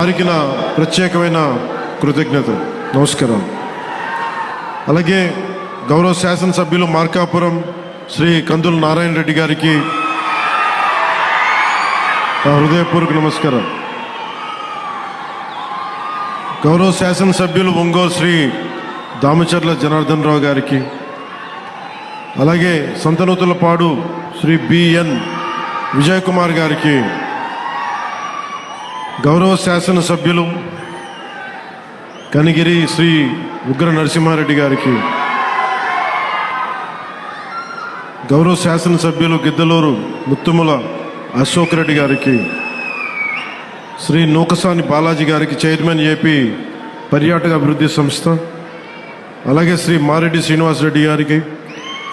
వారికి నా ప్రత్యేకమైన కృతజ్ఞత నమస్కారం. అలాగే గౌరవ శాసనసభ్యులు మార్కాపురం శ్రీ కందుల నారాయణ రెడ్డి గారికి నా హృదయపూర్వక నమస్కారం. గౌరవ శాసనసభ్యులు ఒంగోలు శ్రీ దామచర్ల జనార్దన్ రావు గారికి అలాగే సంతనూతులపాడు శ్రీ బిఎన్ విజయ్ కుమార్ గారికి గౌరవ శాసనసభ్యులు కనిగిరి శ్రీ ఉగ్ర నరసింహారెడ్డి గారికి గౌరవ శాసనసభ్యులు గిద్దలూరు ముత్తుముల అశోక్ రెడ్డి గారికి శ్రీ నూకసాని బాలాజీ గారికి చైర్మన్ ఏపీ పర్యాటక అభివృద్ధి సంస్థ అలాగే శ్రీ మారెడ్డి శ్రీనివాసరెడ్డి గారికి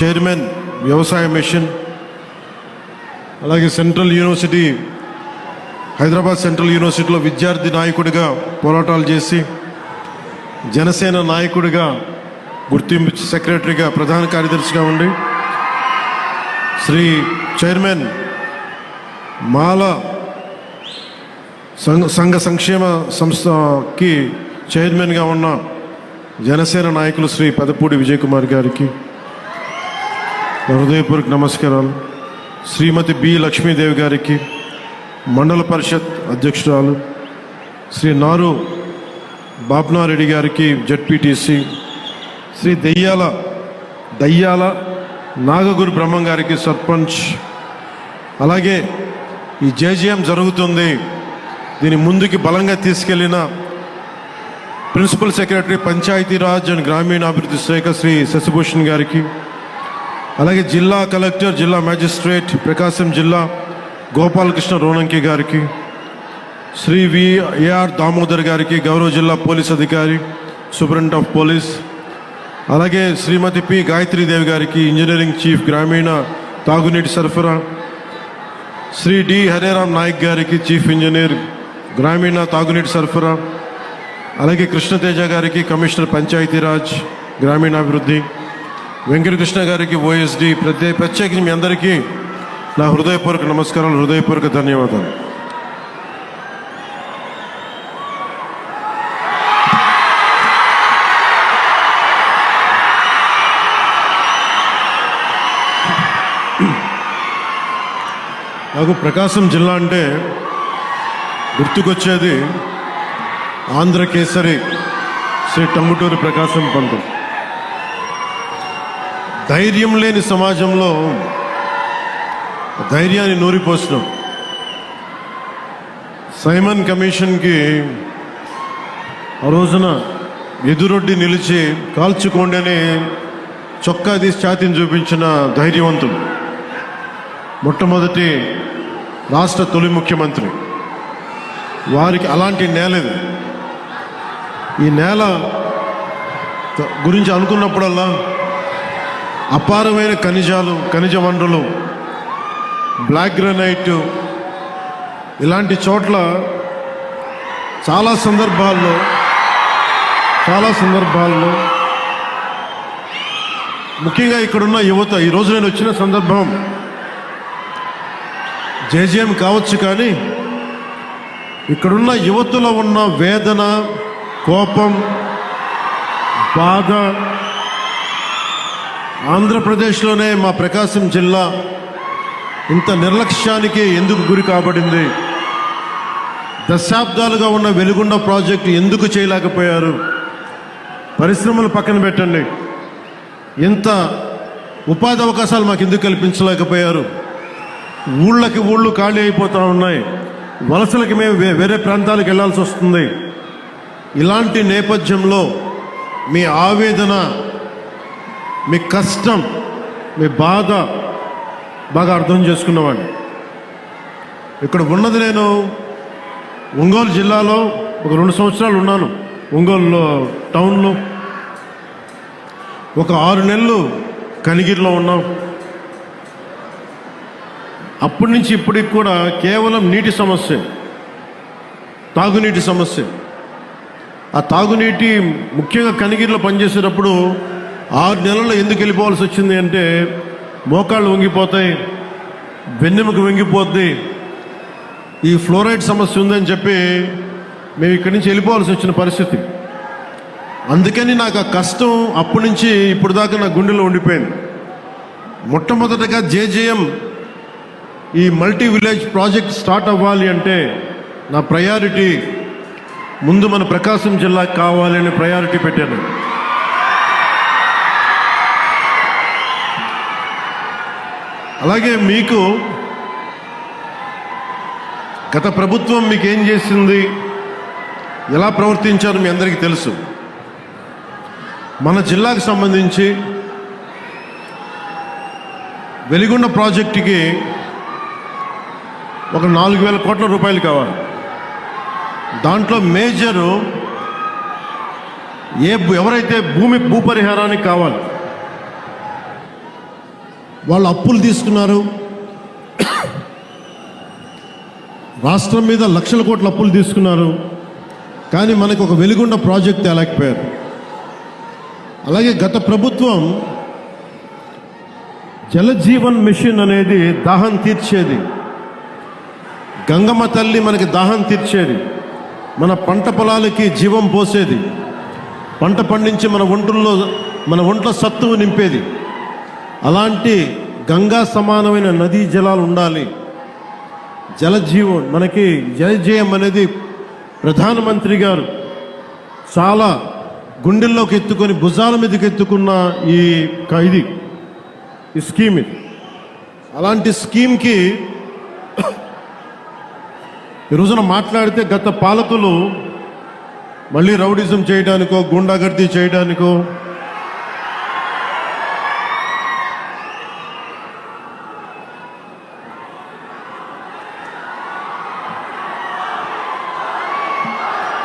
చైర్మన్ వ్యవసాయ మిషన్ అలాగే సెంట్రల్ యూనివర్సిటీ హైదరాబాద్ సెంట్రల్ యూనివర్సిటీలో విద్యార్థి నాయకుడిగా పోరాటాలు చేసి జనసేన నాయకుడిగా గుర్తింపు సెక్రటరీగా ప్రధాన కార్యదర్శిగా ఉండి శ్రీ చైర్మన్ మాల సంఘ సంఘ సంక్షేమ సంస్థకి చైర్మన్గా ఉన్న జనసేన నాయకులు శ్రీ పెదపూడి విజయ్ కుమార్ గారికి హృదయపూర్వక నమస్కారాలు. శ్రీమతి బి లక్ష్మీదేవి గారికి మండల పరిషత్ అధ్యక్షురాలు శ్రీ నారు బాబ్నారెడ్డి గారికి జడ్పీటీసీ శ్రీ దెయ్యాల దయ్యాల నాగగురు బ్రహ్మం గారికి సర్పంచ్. అలాగే ఈ జేజీఎం జరుగుతుంది. దీని ముందుకి బలంగా తీసుకెళ్ళిన ప్రిన్సిపల్ సెక్రటరీ పంచాయతీరాజ్ అండ్ గ్రామీణాభివృద్ధి శాఖ శ్రీ శశిభూషణ్ గారికి అలాగే జిల్లా కలెక్టర్ జిల్లా మ్యాజిస్ట్రేట్ ప్రకాశం జిల్లా గోపాలకృష్ణ రోణంకి గారికి శ్రీ విఏఆర్ దామోదర్ గారికి గౌరవ జిల్లా పోలీస్ అధికారి సూపరింట్ ఆఫ్ పోలీస్ అలాగే శ్రీమతి పి గాయత్రీదేవి గారికి ఇంజనీరింగ్ చీఫ్ గ్రామీణ తాగునీటి సరఫరా శ్రీ డి హరేరామ్ నాయక్ గారికి చీఫ్ ఇంజనీర్ గ్రామీణ తాగునీటి సరఫరా అలాగే కృష్ణతేజ గారికి కమిషనర్ పంచాయతీరాజ్ గ్రామీణాభివృద్ధి వెంకటకృష్ణ గారికి ఓఎస్డి ప్రత్యేక ప్రత్యేకించి మీ అందరికీ నా హృదయపూర్వక నమస్కారాలు హృదయపూర్వక ధన్యవాదాలు. నాకు ప్రకాశం జిల్లా అంటే గుర్తుకొచ్చేది ఆంధ్రకేసరి శ్రీ టంగుటూరి ప్రకాశం పంతులు ధైర్యం లేని సమాజంలో ధైర్యాన్ని నూరిపోసినాం సైమన్ కమిషన్కి ఆ రోజున ఎదురొడ్డి నిలిచి కాల్చుకోండి అని చొక్కా తీసి ఛాతిని చూపించిన ధైర్యవంతుడు. మొట్టమొదటి రాష్ట్ర తొలి ముఖ్యమంత్రి. వారికి అలాంటి నేల ఇది. ఈ నేల గురించి అనుకున్నప్పుడల్లా అపారమైన ఖనిజాలు ఖనిజ వనరులు బ్లాక్ గ్రనైట్. ఇలాంటి చోట్ల చాలా సందర్భాల్లో చాలా సందర్భాల్లో ముఖ్యంగా ఇక్కడున్న యువత ఈరోజు నేను వచ్చిన సందర్భం జేజేఎం కావచ్చు కానీ ఇక్కడున్న యువతలో ఉన్న వేదన కోపం బాధ ఆంధ్రప్రదేశ్లోనే మా ప్రకాశం జిల్లా ఇంత నిర్లక్ష్యానికి ఎందుకు గురి కాబడింది? దశాబ్దాలుగా ఉన్న వెలుగుండ ప్రాజెక్టు ఎందుకు చేయలేకపోయారు? పరిశ్రమలు పక్కన పెట్టండి. ఇంత ఉపాధి అవకాశాలు మాకు ఎందుకు కల్పించలేకపోయారు? ఊళ్ళకి ఊళ్ళు ఖాళీ అయిపోతూ ఉన్నాయి. వలసలకి మేము వేరే ప్రాంతాలకు వెళ్ళాల్సి వస్తుంది. ఇలాంటి నేపథ్యంలో మీ ఆవేదన మీ కష్టం మీ బాధ బాగా అర్థం చేసుకున్నవాడిని. ఇక్కడ ఉన్నది నేను ఒంగోలు జిల్లాలో ఒక రెండు సంవత్సరాలు ఉన్నాను. ఒంగోలులో టౌన్లో ఒక ఆరు నెలలు కనిగిరిలో ఉన్నాం. అప్పటి నుంచి ఇప్పటికి కూడా కేవలం నీటి సమస్య తాగునీటి సమస్య. ఆ తాగునీటి ముఖ్యంగా కనిగిరిలో పనిచేసేటప్పుడు ఆరు నెలల్లో ఎందుకు వెళ్ళిపోవాల్సి వచ్చింది అంటే మోకాళ్ళు వంగిపోతాయి వెన్నెముక వంగిపోద్ది. ఈ ఫ్లోరైడ్ సమస్య ఉందని చెప్పి మేము ఇక్కడి నుంచి వెళ్ళిపోవాల్సి వచ్చిన పరిస్థితి. అందుకని నాకు ఆ కష్టం అప్పటి నుంచి ఇప్పుడు దాకా నా గుండెలో ఉండిపోయింది. మొట్టమొదటగా జేజేఎం ఈ మల్టీ విలేజ్ ప్రాజెక్ట్ స్టార్ట్ అవ్వాలి అంటే నా ప్రయారిటీ ముందు మన ప్రకాశం జిల్లాకి కావాలి అని ప్రయారిటీ పెట్టాను. అలాగే మీకు గత ప్రభుత్వం మీకు ఏం చేసింది? ఎలా ప్రవర్తించారో మీ అందరికీ తెలుసు. మన జిల్లాకు సంబంధించి వెలిగొండ ప్రాజెక్టుకి ఒక నాలుగు వేల కోట్ల రూపాయలు కావాలి. దాంట్లో మేజరు ఏ ఎవరైతే భూమి భూపరిహారానికి కావాలి వాళ్ళు అప్పులు తీసుకున్నారు. రాష్ట్రం మీద లక్షల కోట్ల అప్పులు తీసుకున్నారు. కానీ మనకు ఒక వెలుగుండ ప్రాజెక్ట్ తేలేకపోయారు. అలాగే గత ప్రభుత్వం జలజీవన్ మిషన్ అనేది దాహం తీర్చేది. గంగమ్మ తల్లి మనకి దాహం తీర్చేది. మన పంట పొలాలకి జీవం పోసేది. పంట పండించి మన ఒంట్లో మన ఒంట్లో సత్తువు నింపేది. అలాంటి గంగా సమానమైన నదీ జలాలు ఉండాలి. జలజీవం మనకి జలజీవం అనేది ప్రధానమంత్రి గారు చాలా గుండెల్లోకి ఎత్తుకొని భుజాల మీదకి ఎత్తుకున్న ఈ ఖైదీ ఇది ఈ స్కీమ్ ఇది. అలాంటి స్కీమ్కి ఈ రోజున మాట్లాడితే గత పాలకులు మళ్ళీ రౌడిజం చేయడానికో గుండాగర్దీ చేయడానికో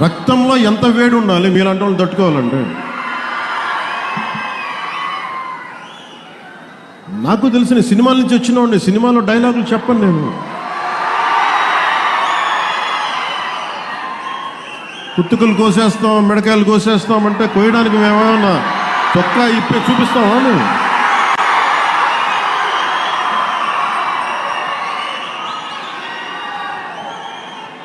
రక్తంలో ఎంత వేడి ఉండాలి మీలాంటి వాళ్ళు తట్టుకోవాలంటే నాకు తెలిసిన సినిమాల నుంచి వచ్చిన సినిమాలో డైలాగులు చెప్పను నేను. కుత్తుకలు కోసేస్తాం మిడకాయలు కోసేస్తాం అంటే కోయడానికి మేమేమన్నా చొక్కా ఇప్పి చూపిస్తామా మేము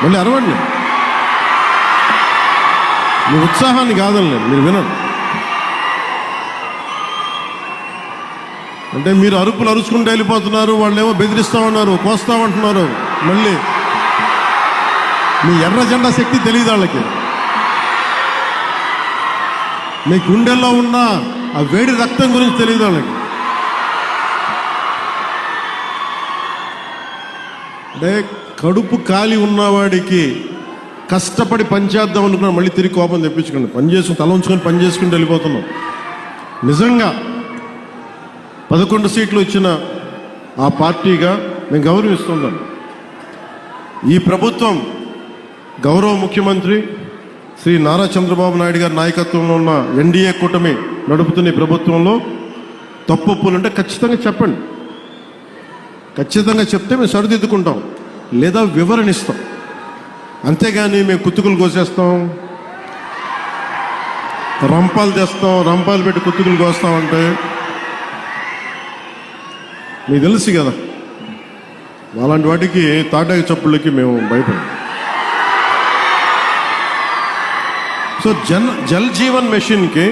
మళ్ళీ అరవండి మీ ఉత్సాహాన్ని కాదండి మీరు వినండి అంటే మీరు అరుపులు అరుచుకుంటూ వెళ్ళిపోతున్నారు వాళ్ళు ఏమో బెదిరిస్తూ ఉన్నారు కోస్తా ఉంటున్నారు మళ్ళీ మీ ఎర్ర జెండా శక్తి తెలియదు వాళ్ళకి. మీ గుండెల్లో ఉన్న ఆ వేడి రక్తం గురించి తెలియదు వాళ్ళకి. అంటే కడుపు కాలి ఉన్నవాడికి కష్టపడి పనిచేద్దాం అనుకున్నాను మళ్ళీ తిరిగి కోపం తెప్పించుకోండి పని చేసుకుని తల ఉంచుకొని పని చేసుకుంటూ వెళ్ళిపోతున్నాం. నిజంగా పదకొండు సీట్లు ఇచ్చిన ఆ పార్టీగా మేము గౌరవిస్తున్నాం ఈ ప్రభుత్వం గౌరవ ముఖ్యమంత్రి శ్రీ నారా చంద్రబాబు నాయుడు గారి నాయకత్వంలో ఉన్న ఎన్డీఏ కూటమి నడుపుతున్న ఈ ప్రభుత్వంలో తప్పులు ఉంటే ఖచ్చితంగా చెప్పండి. ఖచ్చితంగా చెప్తే మేము సరిదిద్దుకుంటాం. లేదా వివరణ ఇస్తాం. అంతేగాని మేము కుత్తుకులు కోసేస్తాం. రంపాలు తెస్తాం రంపాలు పెట్టి కుత్తుకులు కోస్తామంటే మీకు తెలుసు కదా అలాంటి వాటికి తాటాకి చప్పుళ్ళకి మేము భయపడం సో జన్ జల్ జీవన్ మెషిన్కి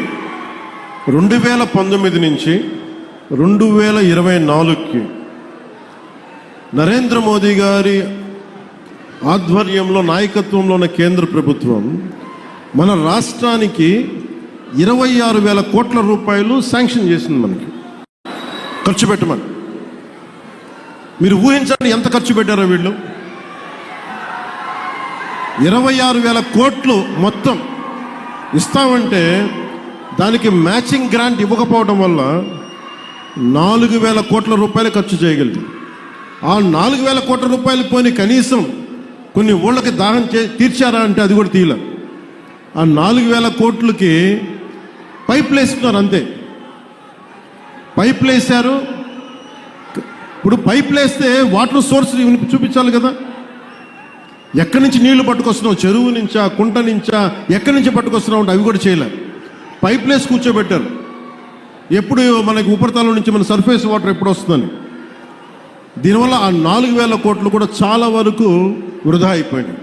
రెండు వేల పంతొమ్మిది నుంచి రెండు వేల ఇరవై నాలుగుకి నరేంద్ర మోదీ గారి ఆధ్వర్యంలో నాయకత్వంలో ఉన్న కేంద్ర ప్రభుత్వం మన రాష్ట్రానికి ఇరవై ఆరు వేల కోట్ల రూపాయలు శాంక్షన్ చేసింది మనకి. ఖర్చు పెట్టమని. మీరు ఊహించండి ఎంత ఖర్చు పెట్టారో వీళ్ళు? ఇరవై ఆరు వేల కోట్లు మొత్తం ఇస్తామంటే దానికి మ్యాచింగ్ గ్రాంట్ ఇవ్వకపోవడం వల్ల నాలుగు వేల కోట్ల రూపాయలు ఖర్చు చేయగలిగాం. ఆ నాలుగు వేల కోట్ల రూపాయలు పోని కనీసం కొన్ని ఊళ్ళకి దాహం చే తీర్చారా అంటే అది కూడా తీయలే ఆ నాలుగు వేల కోట్లకి పైపులు వేస్తున్నారు అంతే. పైపులు వేశారు ఇప్పుడు పైపులు వేస్తే వాటర్ సోర్స్ చూపించాలి కదా. ఎక్కడి నుంచి నీళ్ళు పట్టుకొస్తున్నావు? చెరువు నుంచా కుంట నుంచా ఎక్కడి నుంచి పట్టుకొస్తున్నావు అంటే అవి కూడా చేయలే పైప్ వేసి కూర్చోబెట్టారు. ఎప్పుడు మనకి ఉపరితలం నుంచి మన సర్ఫేస్ వాటర్ ఎప్పుడు వస్తుందని. దీనివల్ల ఆ నాలుగు వేల కోట్లు కూడా చాలా వరకు వృధా అయిపోయినాయి.